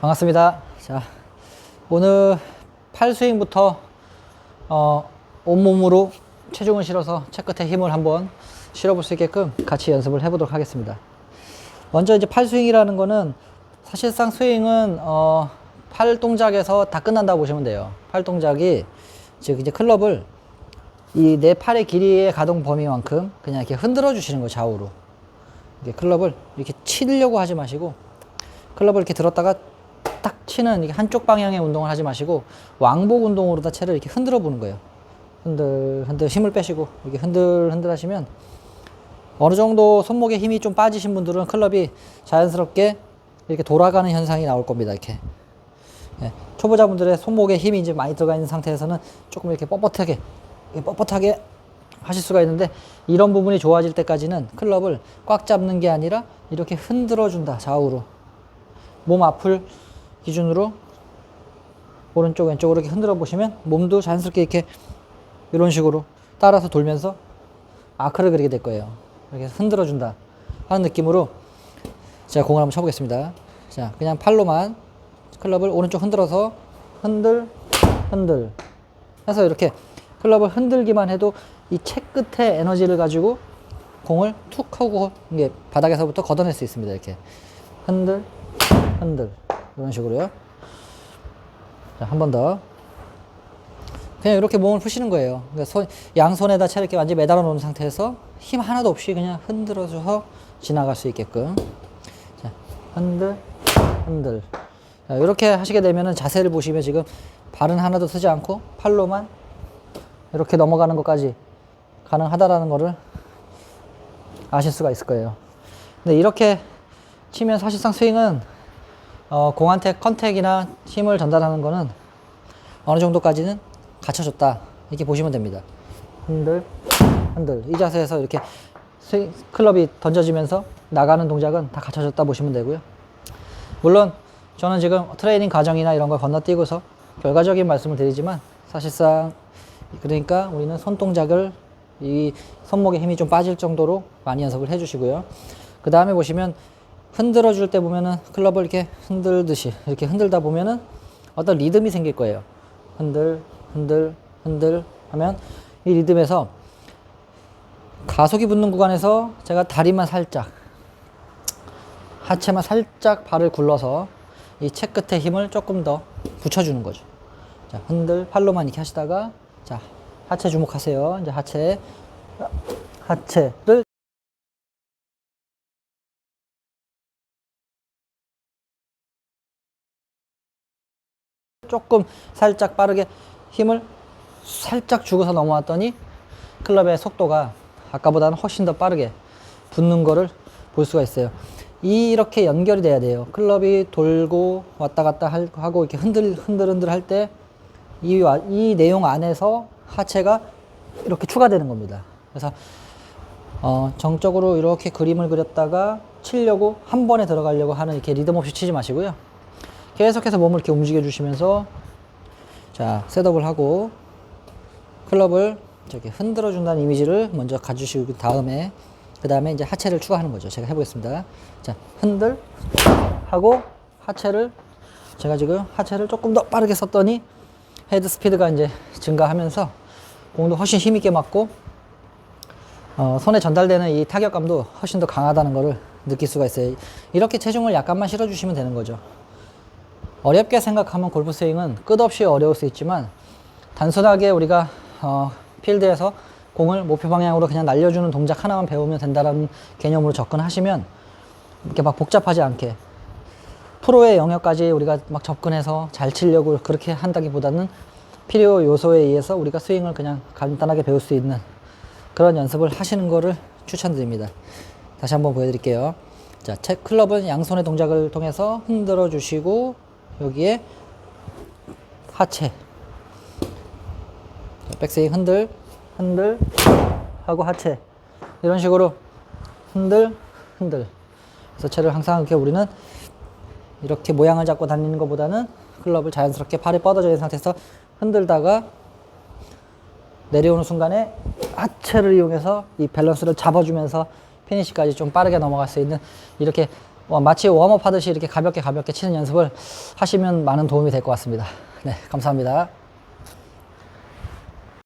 반갑습니다. 자, 오늘 팔 스윙부터 어, 온몸으로 체중을 실어서 채 끝에 힘을 한번 실어볼 수 있게끔 같이 연습을 해보도록 하겠습니다. 먼저 이제 팔 스윙이라는 거는 사실상 스윙은 어, 팔 동작에서 다 끝난다고 보시면 돼요. 팔 동작이 즉 이제 클럽을 이 내 팔의 길이의 가동 범위만큼 그냥 이렇게 흔들어 주시는 거예요, 좌우로. 이렇게 클럽을 이렇게 치려고 하지 마시고 클럽을 이렇게 들었다가 딱 치는 한쪽 방향의 운동을 하지 마시고 왕복 운동으로 다 채를 이렇게 흔들어 보는 거예요. 흔들 흔들 힘을 빼시고 이렇게 흔들 흔들 하시면 어느 정도 손목에 힘이 좀 빠지신 분들은 클럽이 자연스럽게 이렇게 돌아가는 현상이 나올 겁니다. 이렇게 예, 초보자분들의 손목에 힘이 이제 많이 들어가 있는 상태에서는 조금 이렇게 뻣뻣하게 뻣뻣하게 하실 수가 있는데 이런 부분이 좋아질 때까지는 클럽을 꽉 잡는 게 아니라 이렇게 흔들어 준다 좌우로 몸 앞을 기준으로 오른쪽 왼쪽으로 이렇게 흔들어 보시면 몸도 자연스럽게 이렇게 이런 식으로 따라서 돌면서 아크를 그리게 될 거예요. 이렇게 흔들어 준다 하는 느낌으로 제가 공을 한번 쳐보겠습니다. 자, 그냥 팔로만 클럽을 오른쪽 흔들어서 흔들 흔들 해서 이렇게 클럽을 흔들기만 해도 이 채 끝에 에너지를 가지고 공을 툭 하고 이게 바닥에서부터 걷어낼 수 있습니다. 이렇게 흔들 흔들 이런 식으로요. 자, 한 번 더. 그냥 이렇게 몸을 푸시는 거예요. 그러니까 손, 양손에다 채를 이렇게 완전히 매달아 놓은 상태에서 힘 하나도 없이 그냥 흔들어줘서 지나갈 수 있게끔. 자, 흔들, 흔들. 자, 이렇게 하시게 되면은 자세를 보시면 지금 발은 하나도 쓰지 않고 팔로만 이렇게 넘어가는 것까지 가능하다라는 거를 아실 수가 있을 거예요. 근데 이렇게 치면 사실상 스윙은 어, 공한테 컨택이나 힘을 전달하는 거는 어느 정도까지는 갖춰졌다 이렇게 보시면 됩니다. 흔들, 흔들 이 자세에서 이렇게 스윙, 클럽이 던져지면서 나가는 동작은 다 갖춰졌다 보시면 되고요. 물론 저는 지금 트레이닝 과정이나 이런 걸 건너뛰고서 결과적인 말씀을 드리지만 사실상 그러니까 우리는 손 동작을 이 손목에 힘이 좀 빠질 정도로 많이 연습을 해주시고요. 그 다음에 보시면 흔들어 줄 때 보면은 클럽을 이렇게 흔들듯이 이렇게 흔들다 보면은 어떤 리듬이 생길 거예요. 흔들, 흔들, 흔들 하면 이 리듬에서 가속이 붙는 구간에서 제가 다리만 살짝 하체만 살짝 발을 굴러서 이 채 끝에 힘을 조금 더 붙여주는 거죠. 자, 흔들 팔로만 이렇게 하시다가 자, 하체 주목하세요. 이제 하체 하체를 조금 살짝 빠르게 힘을 살짝 주고서 넘어왔더니 클럽의 속도가 아까보다는 훨씬 더 빠르게 붙는 거를 볼 수가 있어요. 이렇게 연결이 돼야 돼요. 클럽이 돌고 왔다 갔다 할- 하고 이렇게 흔들 흔들 흔들 할 때 이 이 내용 안에서 하체가 이렇게 추가되는 겁니다. 그래서 어, 정적으로 이렇게 그림을 그렸다가 치려고 한 번에 들어가려고 하는 이렇게 리듬 없이 치지 마시고요. 계속해서 몸을 이렇게 움직여 주시면서 자 셋업을 하고 클럽을 저기 흔들어 준다는 이미지를 먼저 가주시고 다음에 그 다음에 이제 하체를 추가하는 거죠. 제가 해보겠습니다. 자 흔들 하고 하체를 제가 지금 하체를 조금 더 빠르게 썼더니 헤드 스피드가 이제 증가하면서 공도 훨씬 힘있게 맞고 어, 손에 전달되는 이 타격감도 훨씬 더 강하다는 것을 느낄 수가 있어요. 이렇게 체중을 약간만 실어주시면 되는 거죠. 어렵게 생각하면 골프 스윙은 끝없이 어려울 수 있지만 단순하게 우리가 어, 필드에서 공을 목표 방향으로 그냥 날려주는 동작 하나만 배우면 된다라는 개념으로 접근하시면 이렇게 막 복잡하지 않게 프로의 영역까지 우리가 막 접근해서 잘 치려고 그렇게 한다기보다는 필요 요소에 의해서 우리가 스윙을 그냥 간단하게 배울 수 있는 그런 연습을 하시는 거를 추천드립니다. 다시 한번 보여드릴게요. 자, 채 클럽은 양손의 동작을 통해서 흔들어 주시고 여기에 하체. 자, 백스윙 흔들 흔들 하고 하체. 이런 식으로 흔들 흔들. 그래서 채를 항상 이렇게 우리는 이렇게 모양을 잡고 다니는 것보다는 클럽을 자연스럽게 팔이 뻗어져 있는 상태에서 흔들다가 내려오는 순간에 하체를 이용해서 이 밸런스를 잡아주면서 피니시까지 좀 빠르게 넘어갈 수 있는 이렇게 어, 마치 웜업 하듯이 이렇게 가볍게 가볍게 치는 연습을 하시면 많은 도움이 될 것 같습니다. 네, 감사합니다.